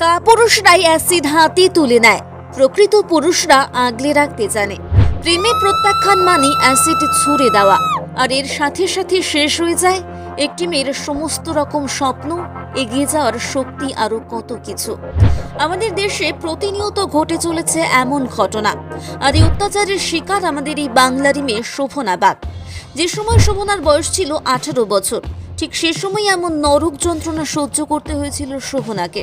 কাপুরুষরাই acid হাতে তুলে নেয়। প্রকৃত পুরুষরা আগলে রাখতে জানে। প্রেমে প্রত্যাখ্যান মানে অ্যাসিড ছুঁড়ে দেওয়া। আর এর সাথে সাথে শেষ হয়ে যায় একটি মেয়ের সমস্ত রকম স্বপ্ন, এগিয়ে যাওয়ার শক্তি আরও কত কিছু। আমাদের দেশে প্রতিনিয়ত ঘটে চলেছে এমন ঘটনা। আর এই অত্যাচারের শিকার আমাদের এই বাংলারই মেয়ে শোভনা বাগ। যে সময় শোভনার বয়স ছিল আঠারো বছর ঠিক সে সময় এমন নরক যন্ত্রণা সহ্য করতে হয়েছিল শোভনাকে।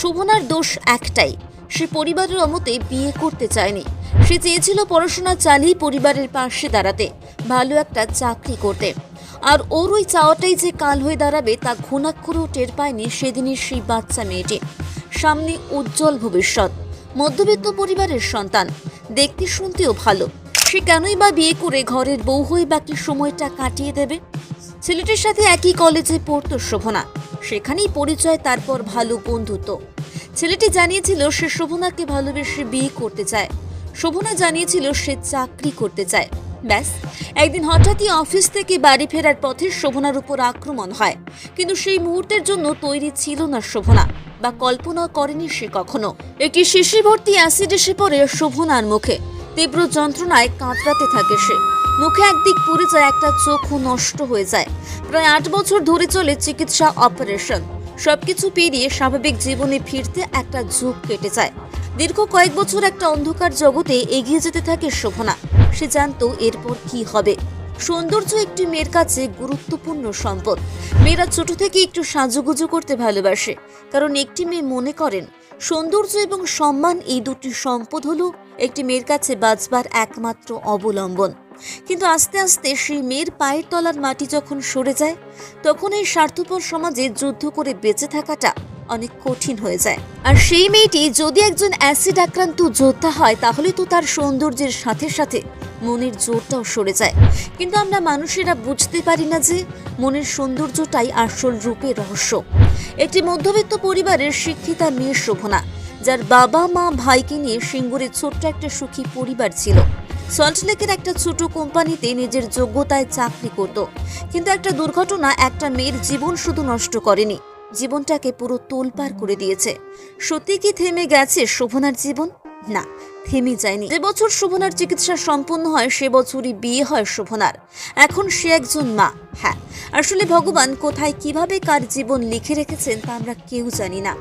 শোভনার দোষ একটাই, সে পরিবারের অমতে বিয়ে করতে চায়নি। সে চেয়েছিল পড়াশোনা চালিয়ে পরিবারের পাশে দাঁড়াতে, ভালো একটা চাকরি করতে। আর ওর ওই চাওয়াটাই যে কাল হয়ে দাঁড়াবে তা ঘুণাক্ষরেও টের পায়নি সেদিনের সেই বাচ্চা মেয়েটি। সামনে উজ্জ্বল ভবিষ্যৎ, মধ্যবিত্ত পরিবারের সন্তান, দেখতে শুনতেও ভালো। সে কেনই বা বিয়ে করে ঘরের বউ হয়ে বাকি সময়টা কাটিয়ে দেবে? ছেলেটির সাথে একই কলেজে পড়তো শোভনা। সেখানেই পরিচয়, তারপর ভালো বন্ধুত্ব। ছেলেটি জানিয়েছিল সে শোভনাকে ভালোবেসে বিয়ে করতে চায়। শোভনা জানিয়েছিল সে চাকরি করতে চায়। ব্যাস, একদিন হঠাৎই অফিস থেকে বাড়ি ফেরার পথে শোভনার উপর আক্রমণ হয়। কিন্তু সেই মুহূর্তের জন্য তৈরি ছিল না শোভনা, বা কল্পনা করেনি সে কখনো। একটি শিশি ভর্তি অ্যাসিড এসে পড়ে শোভনার মুখে। তীব্র যন্ত্রণায় কাতরাতে থাকে সে। মুখে একদিক পুড়ে যায়, একটা চোখও নষ্ট হয়ে যায়। প্রায় আট বছর ধরে চলে চিকিৎসা অপারেশন। সবকিছু পেরিয়ে স্বাভাবিক জীবনে ফিরতে একটা যুগ কেটে যায়। দীর্ঘ কয়েক বছর একটা অন্ধকার জগতে এগিয়ে যেতে থাকে শোভনা। সে জানতো এরপর কি হবে। সৌন্দর্য একটি মেয়ের কাছে গুরুত্বপূর্ণ সম্পদ। মেয়েরা ছোট থেকে একটু সাজুগুজু করতে ভালোবাসে, কারণ একটি মেয়ে মনে করেন, সৌন্দর্য এবং সম্মান এই দুটি সম্পদ হলো একটি মেয়ের কাছে বাঁচবার একমাত্র অবলম্বন। কিন্তু আস্তে আস্তে সেই মেয়ের পায়ের তলার মাটি যখন সরে যায়, তখন এই স্বার্থপর সমাজে যুদ্ধ করে বেঁচে থাকাটা অনেক কঠিন হয়ে যায়। আর সেই মেয়েটি যদি একজন অ্যাসিড আক্রান্ত যোদ্ধা হয়, তাহলে তো তার সৌন্দর্যের সাথে সাথে মনের জোরটাও সরে যায়। কিন্তু আমরা মানুষেরা বুঝতে পারি না যে মনের সৌন্দর্যটাই আসল রূপে রহস্য। একটি মধ্যবিত্ত পরিবারের শিক্ষিতা মেয়ে শোভনা, যার বাবা মা ভাইকে নিয়ে সিঙ্গুরে ছোট্ট একটা সুখী পরিবার ছিল। সল্টলেকের একটা ছোট কোম্পানিতে নিজের যোগ্যতায় চাকরি করত। কিন্তু একটা দুর্ঘটনা একটা মেয়ের জীবন শুধু নষ্ট করেনি। জীবনটাকে পুরো তোলপাড় করে দিয়েছে। সত্যি কি থেমে গেছে শোভনার জীবন? না, থেমে যায়নি। যে বছর শোভনার চিকিৎসা সম্পন্ন হয়, সে বছরই বিয়ে হয় শোভনার। এখন সে একজন মা। হ্যাঁ আসলে ভগবান কোথায় কীভাবে কার জীবন লিখে রেখেছেন তা আমরা কেউ জানি না।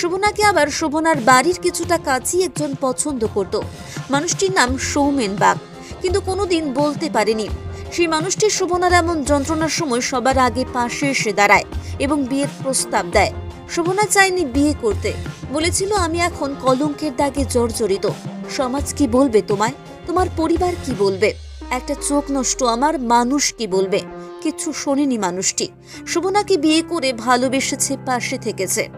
শোভনাকে আবার শোভনার বাড়ির কিছুটা কাছেই একজন পছন্দ করত। মানুষটির নাম সৌমেন বাগ, কিন্তু কোনোদিন বলতে পারেনি। সেই মানুষটি শোভনার এমন যন্ত্রণার সময় সবার আগে পাশে এসে দাঁড়ায় এবং বিয়ের প্রস্তাব দেয়। শোভনা চায়নি বিয়ে করতে। বলেছিল, আমি এখন কলঙ্কের দাগে জর্জরিত। সমাজ কি বলবে তোমায়? তোমার পরিবার কি বলবে? একটা চোখ নষ্ট আমার মানুষ কি বলবে? কিছু শোনেনি মানুষটি। শোভনাকে বিয়ে করে ভালোবেসেছে, পাশে থেকেছে।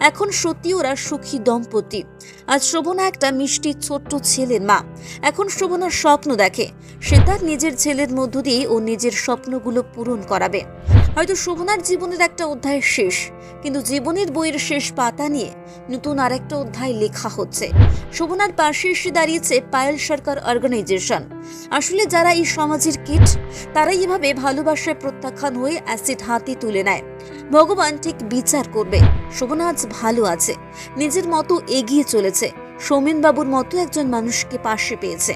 এখন সত্যি ওরা সুখী দম্পতি। আজ শোভনা একটা মিষ্টি ছোট্ট ছেলের মা। এখন শোভনার স্বপ্ন দেখে। সে তার নিজের ছেলের মধ্য দিয়ে ও নিজের স্বপ্নগুলো পূরণ করাবে। হয়তো শোভনার জীবনের একটা অধ্যায় শেষ, কিন্তু জীবনের বইয়ের শেষ পাতা নিয়ে নতুন আরেকটা অধ্যায় লেখা হচ্ছে। শোভনার পাশে এসে দাঁড়িয়েছে পায়েল সরকার অর্গানাইজেশন। আসলে যারা এই সমাজের কিট, তারাই এভাবে ভালোবাসায় প্রত্যাখ্যান হয়ে অ্যাসিড হাতে তুলে নেয়। ভগবান ঠিক বিচার করবে। শোভনা আজ ভালো আছে। নিজের মতো এগিয়ে চলেছে। বাবুর মতো একজন মানুষকে পাশে পেয়েছে।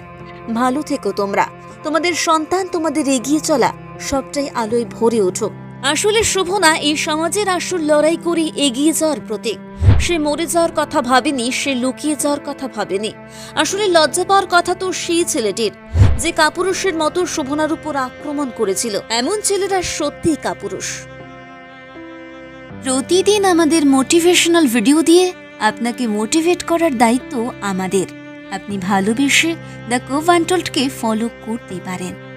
ভালো থেকো তোমরা। তোমাদের সন্তান তোমাদের এগিয়ে চলা সবটাই আলোয় ভরে উঠুক। আসলে শোভনা, এই সমাজের আসল লড়াই করে এগিয়ে যাওয়ার প্রতীক। সে মরে যাওয়ার কথা ভাবেনি, সে লুকিয়ে যাওয়ার কথা ভাবেনি। আসলে লজ্জা পাওয়ার কথা তো সেই ছেলেটির, যে কাপুরুষের মতো শোভনার উপর আক্রমণ করেছিল। এমন ছেলেরা সত্যিই কাপুরুষ। প্রতিদিন আমাদের মোটিভেশনাল ভিডিও দিয়ে আপনাকে মোটিভেট করার দায়িত্ব আমাদের। আপনি ভালোবেসে দ্য কোভ আনটোল্ডকে ফলো করতে পারেন।